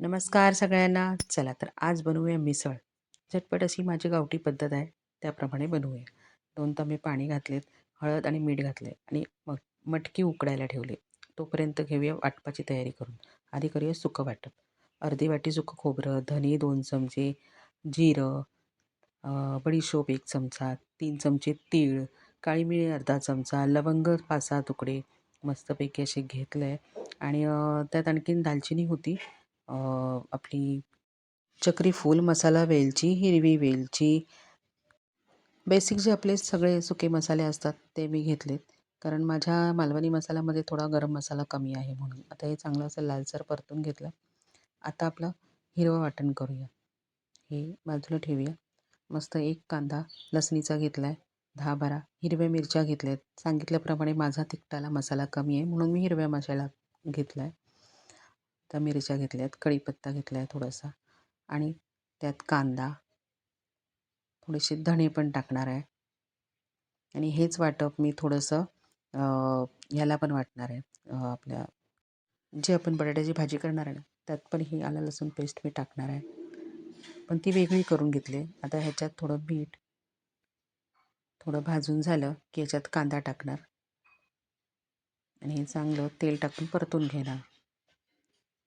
नमस्कार सगळ्यांना. चला तर आज बनवूया मिसळ. झटपट अशी माझी गावठी पद्धत आहे त्याप्रमाणे बनवूया. दोन तांबे पाणी घातलेत हळद आणि मीठ घातले आणि मग मटकी उकडायला ठेवले. तोपर्यंत घेऊया वाटपाची तयारी करून. आधी करूया सुकं वाटप. अर्धी वाटी सुकं खोबरं धने दोन चमचे जिरं बडीशोप एक चमचा तीन चमचे तीळ काळी मिळी अर्धा चमचा लवंग पाच सहा तुकडे मस्तपैकी असे घेतलं आहे आणि त्यात आणखीन दालचिनी होती. आपली चक्री फूल मसाला वेलची हिरवी वेलची बेसिक जे आपले सगळे सुके मसाले असतात ते मी घेतलेत. कारण माझ्या मालवणी मसाल्यामध्ये थोडा गरम मसाला कमी आहे म्हणून. आता हे चांगलं असं लालसर परतून घेतलं. आता आपलं हिरवं वाटण करूया. हे बाजूला ठेवूया. मस्त एक कांदा लसणीचा घेतला आहे दहा बारा हिरव्या मिरच्या घेतल्या आहेत सांगितल्याप्रमाणे माझा तिखटाला मसाला कमी आहे म्हणून मी हिरव्या मसाला घेतला आहे त्या मिरच्या घेतल्या आहेत कढीपत्ता घेतला आहे थोडासा आणि त्यात कांदा. थोडेसे धणे पण टाकणार आहे. आणि हेच वाटप मी थोडंसं ह्याला पण वाटणार आहे. आपल्या जे आपण बटाट्याची भाजी करणार आहे ना त्यात पण ही आलं लसूण पेस्ट मी टाकणार आहे. पण ती वेगळी करून घेतली. आता ह्याच्यात थोडं मीठ थोडं भाजून झालं की ह्याच्यात कांदा टाकणार. आणि हे चांगलं तेल टाकून परतून घेणार.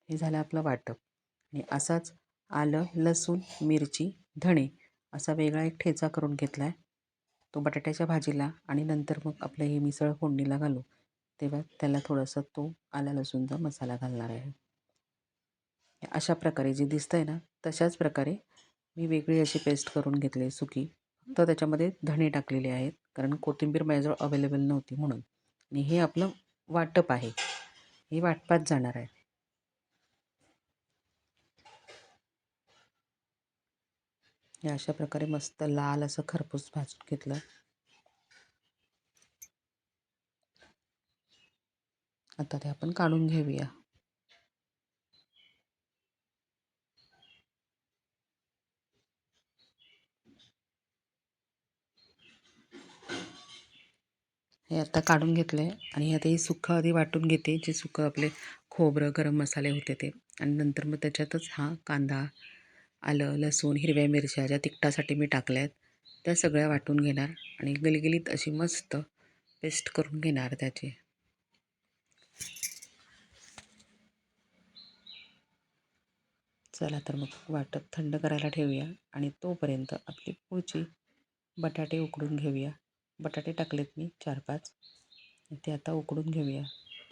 हे झालं आपलं वाटप. आणि असाच आलं लसूण मिरची धणे असा वेगळा एक ठेचा करून घेतला आहे तो बटाट्याच्या भाजीला आणि नंतर मग आपलं हे मिसळ फोडणीला घालू. तेव्हा त्याला थोडंसं तो आला लसूणचा मसाला घालणार आहे. अशा प्रकारे जे दिसतं आहे ना तशाच प्रकारे मी वेगळी अशी पेस्ट करून घेतली सुकी. तर त्याच्यामध्ये धणे टाकलेले आहेत कारण कोथिंबीर माझ्याजवळ अवेलेबल नव्हती म्हणून. आणि हे आपलं वाटप आहे. हे वाटपात जाणार आहे. हे अशा प्रकारे मस्त लाल असं खरपूस भाजून घेतलं. आता ते आपण काढून घेऊया. हे आता काढून घेतलं आहे आणि आता हे सुक्खं आधी वाटून घेते. जे सुक्खं आपले खोबरं गरम मसाले होते ते. आणि नंतर मग त्याच्यातच हा कांदा आलं लसूण हिरव्या मिरच्या ज्या तिखटासाठी मी टाकल्या आहेत त्या सगळ्या वाटून घेणार आणि गलगलीत अशी मस्त पेस्ट करून घेणार त्याची. चला तर मग वाटप थंड करायला ठेवूया आणि तोपर्यंत आपली पुढची बटाटे उकडून घेऊया. बटाटे टाकलेत मी चार पाच ते आता उकडून घेऊया.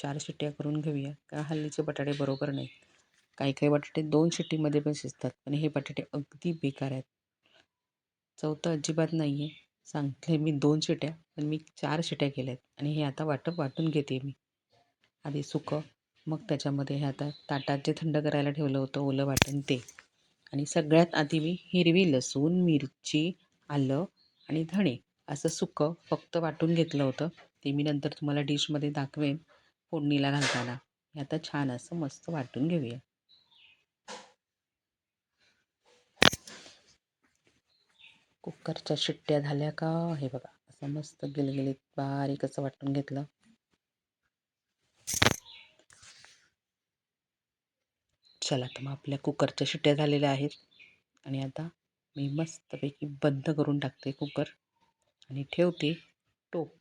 चार शिट्ट्या करून घेऊया. का हल्लीचे बटाटे बरोबर नाहीत. काही काही बटाटे दोन शिट्टीमध्ये पण शिजतात. पण हे बटाटे अगदी बेकार आहेत. चौथं अजिबात नाही आहे सांगते मी दोन शिट्या पण मी चार शिट्या केल्या आहेत आणि हे आता वाटप वाटून घेते मी. आधी सुकं मग त्याच्यामध्ये हे आता ताटात जे थंड करायला ठेवलं होतं ओलं वाटण ते. आणि सगळ्यात आधी मी हिरवी लसूण मिरची आलं आणि धणे असं सुकं फक्त वाटून घेतलं होतं. ते मी नंतर तुम्हाला डिशमध्ये दाखवेन फोडणीला घालताना. हे आता छान असं मस्त वाटून घेऊया. कुकरच्या शिट्ट्या झाल्या का? हे बघा असं मस्त गिलगिलीत बारीक असं वाटून घेतलं. चला तर मग आपल्या कुकरच्या शिट्ट्या झालेल्या आहेत. आणि आता मी मस्तपैकी बंद करून टाकते कुकर आणि ठेवते टोप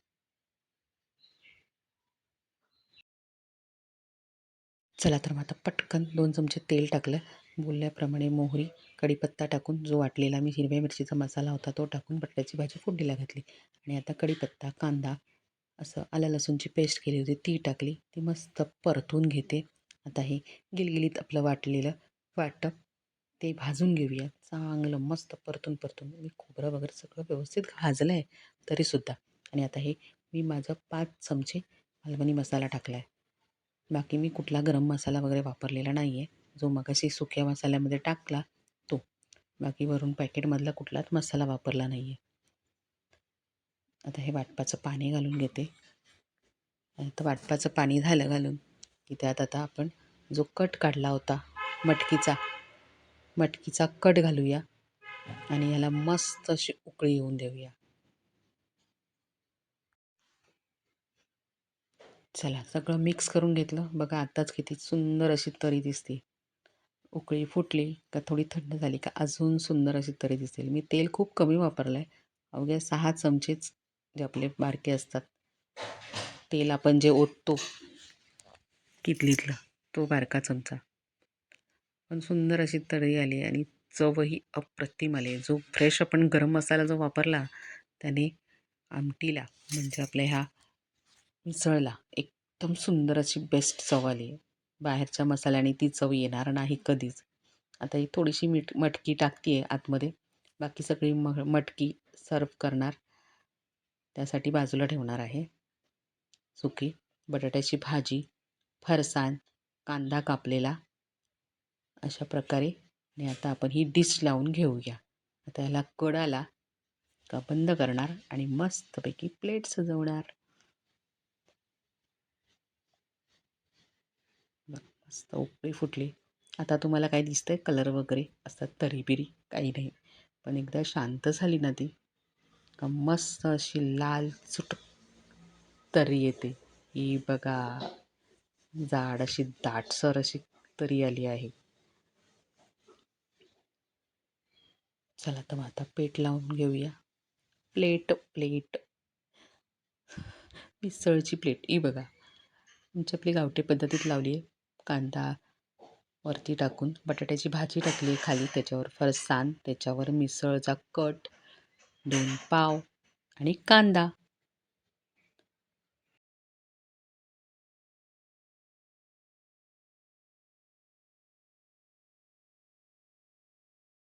चला तर मग आता पटकन दोन चमचे तेल टाकलं. बोलल्याप्रमाणे मोहरी कढीपत्ता टाकून जो वाटलेला मी हिरव्या मिरचीचा मसाला होता तो टाकून बटाट्याची भाजी फोडणीला घातली. आणि आता कढीपत्ता कांदा असं आल्या लसूणची पेस्ट केली होती ती टाकली. ती मस्त परतून घेते. आता हे गिलगिलीत आपलं वाटलेलं वाटप ते भाजून घेऊया. चांगलं मस्त परतून परतून. मी खोबरं वगैरे सगळं व्यवस्थित भाजलं आहे तरीसुद्धा. आणि आता हे मी माझं पाच चमचे मालवणी मसाला टाकला आहे बाकी मी कुठला गरम मसाला वगैरे वापरलेला नाही आहे जो मगाशी सुक्या मसाल्यामध्ये टाकला तो. बाकी वरून पॅकेटमधला कुठलाच मसाला वापरला नाही आहे आता हे वाटपाचं पाणी घालून घेते. आता वाटपाचं पाणी झालं घालून की त्यात आता आपण जो कट काढला होता मटकीचा मटकीचा कट घालूया आणि याला मस्त अशी उकळी येऊन देऊया. चला सगळं मिक्स करून घेतलं. बघा आत्ताच किती सुंदर अशी तरी दिसते. उकळी फुटली का थोडी थंड झाली का अजून सुंदर अशी तरी दिसेल. मी तेल खूप कमी वापरलं आहे अवघ्या सहा चमचेच जे आपले बारके असतात तेल आपण जे ओततो कितलीतला तो बारका चमचा. पण सुंदर अशी तळी आली आणि चवही अप्रतिम आली. जो फ्रेश आपण गरम मसाला जो वापरला त्याने आमटीला म्हणजे आपल्या ह्या मिसळला एकदम सुंदर अशी बेस्ट चव आली. आहे बाहेरच्या मसाल्याने ती चव येणार नाही कधीच. आता ही थोडीशी मीठ मटकी टाकते आहे आतमध्ये. बाकी सगळी म मटकी सर्व करणार. त्यासाठी बाजूला ठेवणार आहे. सुकी बटाट्याची भाजी फरसाण कांदा कापलेला. अशा प्रकारे आणि आता आपण ही डिश लावून घेऊया. आता ह्याला कड आला का बंद करणार आणि मस्तपैकी प्लेट सजवणार बघ, मस्त उकळी फुटली. आता तुम्हाला काय दिसतंय? कलर वगैरे असतात. तरी बिरी काही नाही. पण एकदा शांत झाली ना ती. का मस्त अशी लाल चुट तरी येते. ही बघा. जाड अशी दाटसर अशी तरी आली आहे. चला तर मग आता पेट लावून घेऊया. Plate plate. मिसळची प्लेट. ही बघा. आमची आपली गावठी पद्धतीत लावली आहे. कांदा वरती टाकून बटाट्याची भाजी टाकली खाली. त्याच्यावर फरसाण त्याच्यावर मिसळचा कट दोन पाव आणि कांदा.